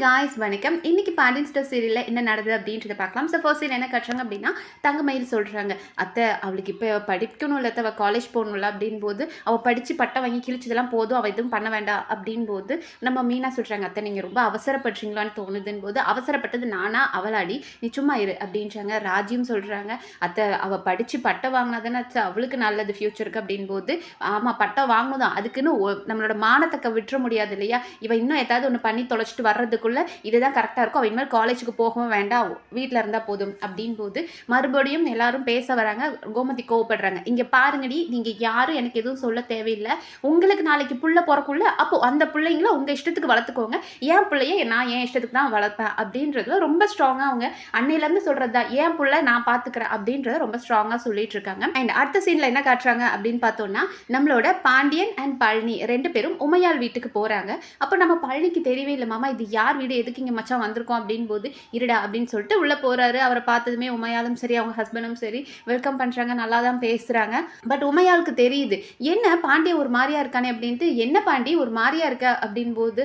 Guys வணக்கம். இன்னைக்கு Pandian store சீரியலில் என்ன நடந்தது அப்படின்றத பார்க்கலாம். ஸோ ஃபர்ஸ்ட் என்ன கட்டுறாங்க அப்படின்னா தங்கமயில் சொல்கிறாங்க அத்தை அவளுக்கு இப்போ படிக்கணும் இல்லை அவள் காலேஜ் போகணும்ல அப்படின் போது அவள் படித்து பட்டம் வாங்கி கிழிச்சதெல்லாம் போதும் அவள் எதுவும் பண்ண வேண்டாம் அப்படின் போது நம்ம மீனா சொல்கிறாங்க அத்தை நீங்கள் ரொம்ப அவசரப்படுறீங்களான்னு தோணுதுன்னு போது அவசரப்பட்டது நானா அவளாடி நீ சும்மா இரு அப்படின்றாங்க. ராஜியும் சொல்கிறாங்க அத்தை அவள் படித்து பட்டம் வாங்கினா தானே அவளுக்கு நல்லது ஃப்யூச்சருக்கு அப்படின் போது ஆமாம் பட்டம் வாங்கணும் தான். அதுக்குன்னு ஒ- நம்மளோட மானத்தக்க விட்டுற முடியாது இல்லையா? இவன் இன்னும் ஏதாவது ஒன்று பண்ணி தொலைச்சிட்டு வர்றதுக்கு வர்றதுக்குள்ள இதுதான் கரெக்டாக இருக்கும். அவன் இனிமேல் காலேஜுக்கு போகவும் வேண்டாம். வீட்டில் இருந்தால் போதும் அப்படின் போது மறுபடியும் எல்லாரும் பேச வராங்க. கோமதி கோவப்படுறாங்க. இங்கே பாருங்கடி நீங்கள் யாரும் எனக்கு எதுவும் சொல்ல தேவையில்லை. உங்களுக்கு நாளைக்கு புள்ள பிறக்குள்ள அப்போ அந்த பிள்ளைங்கள உங்கள் இஷ்டத்துக்கு வளர்த்துக்கோங்க. என் பிள்ளைய நான் என் இஷ்டத்துக்கு தான் வளர்ப்பேன் அப்படின்றதுல ரொம்ப ஸ்ட்ராங்காக அவங்க அன்னையிலேருந்து சொல்கிறது தான் என் பிள்ளை நான் பார்த்துக்கிறேன் அப்படின்றத ரொம்ப ஸ்ட்ராங்காக சொல்லிட்டு இருக்காங்க. அண்ட் அடுத்த சீனில் என்ன காட்டுறாங்க அப்படின்னு பார்த்தோம்னா நம்மளோட பாண்டியன் அண்ட் பழனி ரெண்டு பேரும் உமையால் வீட்டுக்கு போகிறாங்க அப்போ நம்ம பழனிக்கு தெரியவே இல்லை மாமா இது யார் வீடு எதுக்கு இங்கே மச்சான் வந்திருக்கோம் அப்படின்னு போது இருடா அப்படின்னு சொல்லிட்டு உள்ளே போகிறாரு அவரை பார்த்ததுமே உமையாலும் சரி அவங்க ஹஸ்பண்டும் சரி வெல்கம் பண்ணுறாங்க நல்லா தான் பேசுகிறாங்க பட் உமையாளுக்கு தெரியுது என்ன பாண்டிய ஒரு மாதிரியா இருக்கானே அப்படின்ட்டு என்ன பாண்டி ஒரு மாதிரியா இருக்க? அப்படின் போது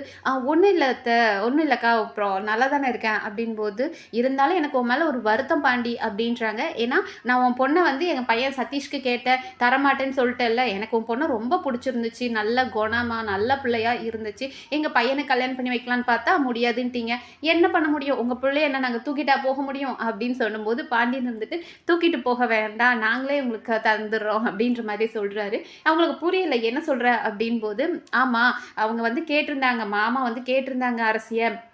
ஒன்றும் இல்லை ஒன்றும் இல்லைக்கா அப்புறம் நல்லா தானே இருக்கேன் அப்படின் போது இருந்தாலும் எனக்கு உன் மேலே ஒரு வருத்தம் பாண்டி அப்படின்றாங்க. ஏன்னா நான் உன் பொண்ணை வந்து எங்கள் பையன் சதீஷ்க்கு கேட்டேன் தரமாட்டேன்னு சொல்லிட்டேல்ல எனக்கு உன் பொண்ணை ரொம்ப பிடிச்சிருந்துச்சு நல்ல குணமா நல்ல பிள்ளையா இருந்துச்சு. எங்கள் பையனை கல்யாணம் பண்ணி வைக்கலான்னு பார்த்தா முடியாதுன்ட்டீங்க. என்ன பண்ண முடியும்? உங்கள் பிள்ளைய என்ன நாங்கள் தூக்கிட்டா போக முடியும்? அப்படின்னு சொல்லும்போது பாண்டியன் இருந்துட்டு தூக்கிட்டு போக வேண்டாம். நாங்களே உங்களுக்கு தந்துடுறோம். அப்படின்ற மாதிரி சொல்கிறாரு அவங்களுக்கு புரியல என்ன சொல்கிற அப்படின் போது ஆமாம் அவங்க வந்து கேட்டிருந்தாங்க. மாமா வந்து கேட்டிருந்தாங்க அரசியை.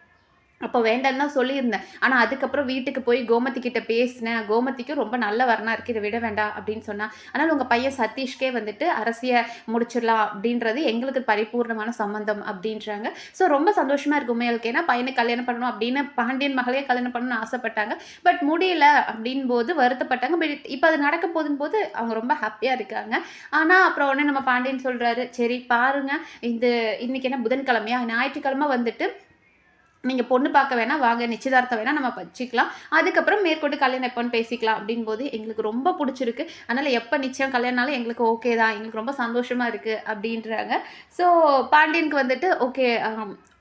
அப்போ வேண்டாம்னு தான் சொல்லியிருந்தேன். ஆனால் அதுக்கப்புறம் வீட்டுக்கு போய் கோமதி கிட்ட பேசினேன். கோமதிக்கும் ரொம்ப நல்ல வரனா இருக்கு இதை விட வேண்டாம் அப்படின்னு சொன்னால் ஆனால் உங்கள் பையன் சதீஷ்கே வந்துட்டு அரசியை முடிச்சிடலாம் அப்படின்றது எங்களுக்கு பரிபூர்ணமான சம்மந்தம் அப்படின்றாங்க. ஸோ ரொம்ப சந்தோஷமாக இருக்கு உண்மையாளுக்கு ஏன்னா பையனை கல்யாணம் பண்ணணும் அப்படின்னு பாண்டியன் மகளே கல்யாணம் பண்ணணும்னு ஆசைப்பட்டாங்க. பட் முடியல அப்படின் போது வருத்தப்பட்டாங்க. பட் இப்போ அது நடக்க போதும் போது அவங்க ரொம்ப ஹாப்பியாக இருக்காங்க. ஆனால் அப்புறம் உடனே நம்ம பாண்டியன் சொல்கிறாரு சரி பாருங்கள் இந்த இன்னைக்கு என்ன? புதன்கிழமையா? ஞாயிற்றுக்கிழமை வந்துட்டு நீங்கள் பொண்ணு பார்க்க வேணால் வாங்க. நிச்சயதார்த்தம் வேணால் நம்ம வச்சுக்கலாம். அதுக்கப்புறம் மேற்கொண்டு கல்யாணம் எப்போன்னு பேசிக்கலாம் அப்படின் போது எங்களுக்கு ரொம்ப பிடிச்சிருக்கு. அதனால் எப்போ நிச்சயம் கல்யாணம்னாலும் எங்களுக்கு ஓகே தான். எங்களுக்கு ரொம்ப சந்தோஷமாக இருக்குது அப்படின்றாங்க. ஸோ பாண்டியனுக்கு வந்துட்டு ஓகே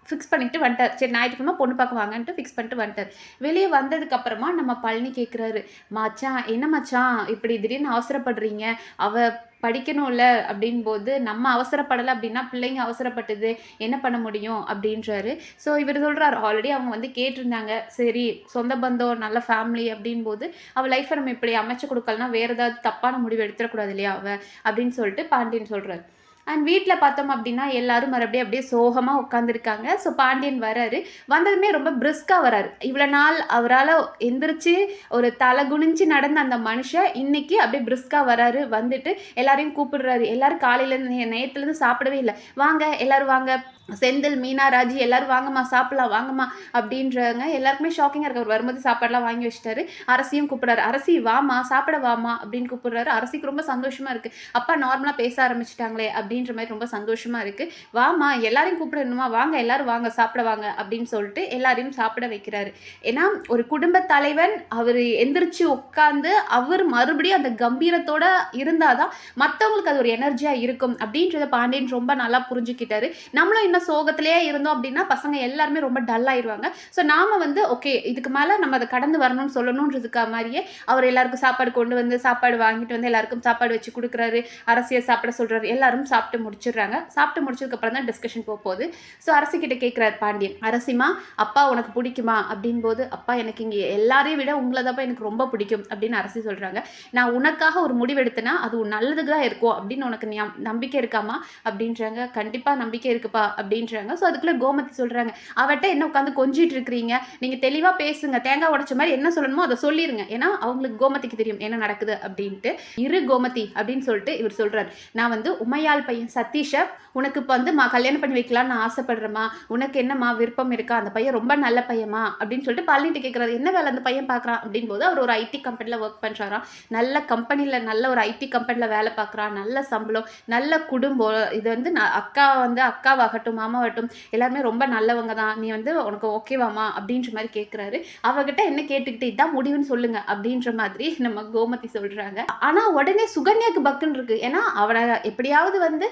ஃபிக்ஸ் பண்ணிட்டு வந்துட்டார். சரி ஞாயிற்றுக்கிழமை பொண்ணு பார்க்க வாங்கன்ட்டு ஃபிக்ஸ் பண்ணிட்டு வந்துட்டார். வெளியே வந்ததுக்கப்புறமா நம்ம பழனி கேட்குறாரு மச்சான் என்ன மச்சான்? இப்படி திடீர்னு அவசரப்படுறீங்க. அவ படிக்கணும்ல அப்படின்போது நம்ம அவசரப்படலை அப்படின்னா பிள்ளைங்க அவசரப்பட்டது என்ன பண்ண முடியும் அப்படின்றாரு. ஸோ இவர் சொல்கிறார் ஆல்ரெடி அவங்க வந்து கேட்டிருந்தாங்க சரி சொந்த பந்தம் நல்ல ஃபேமிலி அப்படின் போது அவள் லைஃப்பை நம்ம இப்படி அமைச்சு கொடுக்கலனா வேறு ஏதாவது தப்பான முடிவு எடுத்துடக்கூடாது இல்லையா அவள் அப்படின்னு சொல்லிட்டு பாண்டியன் சொல்கிறார் அண்ட் வீட்டில் பார்த்தோம் அப்படின்னா எல்லாரும் மறுபடியும் அப்படியே சோகமாக உட்காந்துருக்காங்க ஸோ பாண்டியன் வராரு. வந்ததுமே ரொம்ப பிரிஸ்காக வராரு. இவ்வளோ நாள் அவரால் எந்திரிச்சு ஒரு தலை குனிஞ்சு நடந்த அந்த மனுஷன் இன்னைக்கு அப்படியே பிரிஸ்காக வராரு. வந்துட்டு எல்லாரையும் கூப்பிடுறாரு. எல்லாரும் காலையிலேருந்து நேரத்துலேருந்து சாப்பிடவே இல்லை. வாங்க எல்லாரும் வாங்க. செந்தில் மீனா ராஜி எல்லாரும் வாங்கம்மா சாப்பிடலாம் வாங்கம்மா அப்படின்றவங்க எல்லாருக்குமே ஷாக்கிங்காக இருக்கு. அவர் வரும்போது சாப்பாடெலாம் வாங்கி வச்சிட்டாரு. அரசியும் கூப்பிடுறாரு. அரசி வாமா சாப்பிட வாமா அப்படின்னு கூப்பிடுறாரு. அரசிக்கு ரொம்ப சந்தோஷமா இருக்கு. அப்பா நார்மலாக பேச ஆரம்பிச்சிட்டாங்களே அப்படின்ற மாதிரி ரொம்ப சந்தோஷமா இருக்கு. வாமா எல்லாரையும் கூப்பிடணுமா? வாங்க எல்லாரும் வாங்க சாப்பிட வாங்க அப்படின்னு சொல்லிட்டு எல்லாரையும் சாப்பிட வைக்கிறாரு. ஏன்னா ஒரு குடும்ப தலைவன் அவர் எந்திரிச்சு உட்காந்து அவர் மறுபடியும் அந்த கம்பீரத்தோட இருந்தாதான் மற்றவங்களுக்கு அது ஒரு எனர்ஜியாக இருக்கும் அப்படின்றத பாண்டியன் ரொம்ப நல்லா புரிஞ்சுக்கிட்டாரு. நம்மளும் இன்னும் சோகத்திலேயே இருந்தோம் அப்படின்னா பசங்க எல்லாருமே ரொம்ப டல் ஆயிடுவாங்க ஸோ நாம வந்து ஓகே இதுக்கு மேலே நம்ம அதை கடந்து வரணும்னு சொல்லணுன்றதுக்கா மாதிரியே அவர் எல்லாருக்கும் சாப்பாடு கொண்டு வந்து சாப்பாடு வாங்கிட்டு வந்து எல்லாருக்கும் சாப்பாடு வச்சு கொடுக்குறாரு. அரசியல் சாப்பிட சொல்கிறாரு எல்லாரும் சாப்பிட்டு முடிச்சிடுறாங்க. சாப்பிட்டு முடிச்சதுக்கப்புறம் தான் டிஸ்கஷன் போக போகுது. ஸோ அரசிக்கிட்ட கிட்ட கேட்குறாரு பாண்டியன் அரசிமா அப்பா உனக்கு பிடிக்குமா? அப்படின்போது அப்பா எனக்கு இங்கே எல்லாரையும் விட உங்களை தான் எனக்கு ரொம்ப பிடிக்கும் அப்படின்னு அரசி சொல்கிறாங்க நான் உனக்காக ஒரு முடிவெடுத்தேன்னா அது நல்லதுக்கு தான் இருக்கும் அப்படின்னு உனக்கு நம்பிக்கை இருக்காமா? அப்படின்றாங்க. கண்டிப்பாக நம்பிக்கை இருக்குப்பா அப்படின்றாங்க. ஸோ அதுக்குள்ளே கோமதி சொல்கிறாங்க அவட்ட என்ன உட்காந்து கொஞ்சிட்டு இருக்கிறீங்க? நீங்கள் தெளிவாக பேசுங்க. தேங்காய் உடச்ச மாதிரி என்ன சொல்லணுமோ அதை சொல்லிருங்க. ஏன்னா அவங்களுக்கு கோமதிக்கு தெரியும் என்ன நடக்குது அப்படின்ட்டு. இரு கோமதி அப்படின்னு சொல்லிட்டு இவர் சொல்கிறார் நான் வந்து உமையாள் பையன் சதீஷை உனக்கு இப்போ வந்து மா கல்யாணம் பண்ணி வைக்கலாம்னு ஆசைப்படுறேம்மா. உனக்கு என்னம்மா விருப்பம் இருக்கா? அந்த பையன் ரொம்ப நல்ல பையன்மா அப்படின்னு சொல்லிட்டு பழனிட்டு கேட்குறாரு என்ன வேலை அந்த பையன் பார்க்குறான் அப்படின் போது அவர் ஒரு ஐடி கம்பெனியில் ஒர்க் பண்ணுறாராம் நல்ல கம்பெனியில் நல்ல ஒரு ஐடி கம்பெனியில் வேலை பார்க்குறான் நல்ல சம்பளம் நல்ல குடும்பம். இது வந்து நான் அக்கா வந்து அக்காவாகட்டும் ஆகட்டும் மாமாவாகட்டும் எல்லாருமே ரொம்ப நல்லவங்க தான் நீ வந்து உனக்கு ஓகேவாமா அப்படின்ற மாதிரி கேட்குறாரு அவகிட்ட என்ன கேட்டுக்கிட்டு இதான் முடிவுன்னு சொல்லுங்க அப்படின்ற மாதிரி நம்ம கோமதி சொல்றாங்க. ஆனா உடனே சுகன்யாக்கு பக்குன்னு இருக்கு. ஏன்னா அவனை எப்படியாவது வந்து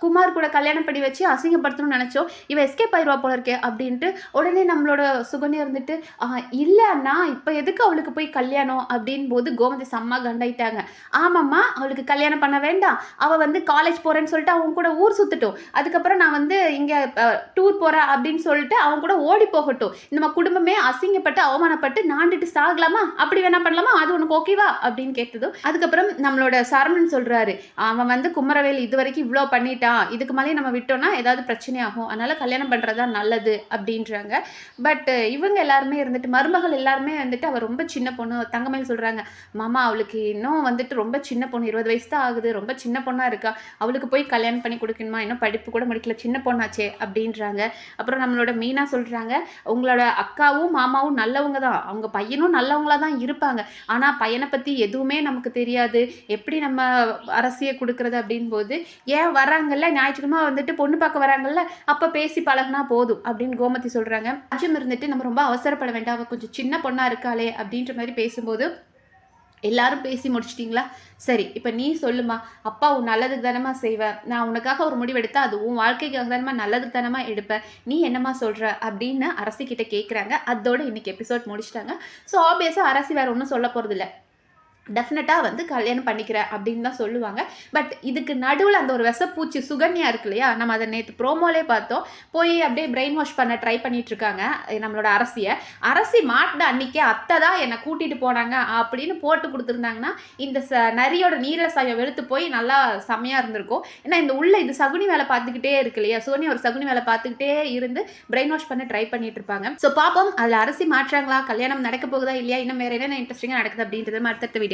குமார் கூட கல்யாணம் பண்ணி வச்சு அசிங்கப்படுத்தணும்னு நினைச்சோம். இவ எஸ்கேப் ஆயிடுவா போல இருக்கே அப்படின்ட்டு உடனே நம்மளோட சுகன்யா இருந்துட்டு "ஆஹ், அண்ணா இப்போ எதுக்கு அவளுக்கு போய் கல்யாணம்? அப்படின் போது கோமதி செம்மா கண்டாயிட்டாங்க. ஆமாம்மா அவளுக்கு கல்யாணம் பண்ண வேண்டாம். அவள் வந்து காலேஜ் போகிறேன்னு சொல்லிட்டு அவங்க கூட ஊர் சுற்றட்டும் அதுக்கப்புறம் நான் வந்து இங்கே டூர் போகிறா அப்படின்னு சொல்லிட்டு அவங்க கூட ஓடி போகட்டும். நம்ம குடும்பமே அசிங்கப்பட்டு அவமானப்பட்டு நாண்டுட்டு சாகலாமா? அப்படி வேணா பண்ணலாமா? அது உனக்கு ஓகேவா அப்படின்னு கேட்டதும் அதுக்கப்புறம் நம்மளோட சரவணன் சொல்கிறாரு அவன் வந்து குமரவேல் இது வரைக்கும் இவ்வளோ பண்ணிட்டான். இதுக்கு மேலே நம்ம விட்டோம்னா ஏதாவது பிரச்சனை ஆகும். அதனால் கல்யாணம் பண்ணுறதா நல்லது அப்படின்றாங்க. பட் இவங்க எல்லாருமே இருந்துட்டு மருமகள் எல்லாருமே வந்துட்டு அவள் ரொம்ப சின்ன பொண்ணு தங்கமேல் சொல்கிறாங்க மாமா அவளுக்கு இன்னும் வந்துட்டு ரொம்ப சின்ன பொண்ணு இருபது வயசு தான் ஆகுது. ரொம்ப சின்ன பொண்ணாக இருக்கா. அவளுக்கு போய் கல்யாணம் பண்ணி கொடுக்கணுமா? இன்னும் படிப்பு கூட முடிக்கல. சின்ன பொண்ணாச்சு. அப்படின்றாங்க. அப்புறம் நம்மளோட மீனா சொல்கிறாங்க உங்களோட அக்காவும் மாமாவும் நல்லவங்க தான். அவங்க பையனும் நல்லவங்களா தான் இருப்பாங்க. ஆனால் பையனை பற்றி எதுவுமே நமக்கு தெரியாது. எப்படி நம்ம அரசியை கொடுக்கறது? அப்படின் போது ஏன் வராங்கல்ல ஞாயிற்றுக்கிழமை வந்துட்டு பொண்ணு பார்க்க வராங்கல்ல அப்போ பேசி பழகினா போதும். அப்படின்னு கோமதி சொல்கிறாங்க அஜம் இருந்துட்டு நம்ம ரொம்ப அவசரப்பட வேண்டாம். கொஞ்சம் சின்ன பொண்ணாக இருக்காளே. அப்படின்ற மாதிரி பேசும்போது எல்லாரும் பேசி முடிச்சிட்டிங்களா? சரி இப்போ நீ சொல்லுமா. அப்பா உன் நல்லதுக்கு தானமா செய்வேன் நான் உனக்காக ஒரு முடிவெடுத்தா அது உன் வாழ்க்கைக்காக தானமா நல்லதுக்கு தானமா எடுப்பேன் நீ என்னம்மா சொல்கிற அப்படின்னு அரசிக்கிட்ட கேட்குறாங்க அதோட இன்னைக்கு எபிசோட் முடிச்சிட்டாங்க. ஸோ ஆப்வியஸாக அரசி வேறு ஒன்றும் சொல்ல போகிறதில்ல டெஃபினட்டாக வந்து கல்யாணம் பண்ணிக்கிறேன் அப்படின்னு தான் சொல்லுவாங்க. பட் இதுக்கு நடுவில் அந்த ஒரு விசப்பூச்சி சுகன்யா இருக்கு இல்லையா? நம்ம அதை நேற்று ப்ரோமோலே பார்த்தோம். போய் அப்படியே பிரெயின் வாஷ் பண்ண ட்ரை பண்ணிட்டு இருக்காங்க நம்மளோட அரசியை. அரசி மாட்டின அன்னைக்கே அத்தை தான் என்னை கூட்டிகிட்டு போனாங்க அப்படின்னு போட்டு கொடுத்துருந்தாங்கன்னா இந்த ச நரியோட நீரில் சாயம் வெளுத்து போய் நல்லா செம்மையாக இருந்திருக்கும். ஏன்னா இந்த உள்ள இது சகுனி வேலை பார்த்துக்கிட்டே இருக்கு இல்லையா? சோனியா ஒரு சகுனி வேலை பார்த்துக்கிட்டே இருந்து பிரெயின் வாஷ் பண்ண ட்ரை பண்ணிட்டு இருப்பாங்க. ஸோ பாப்போம் அதில் அரசி மாற்றாங்களா கல்யாணம் நடக்க போகுதா இல்லையா? இன்னும் வேற என்னென்ன இன்ட்ரெஸ்டிங்காக நடக்குது அப்படின்றது அடுத்த வீடியோ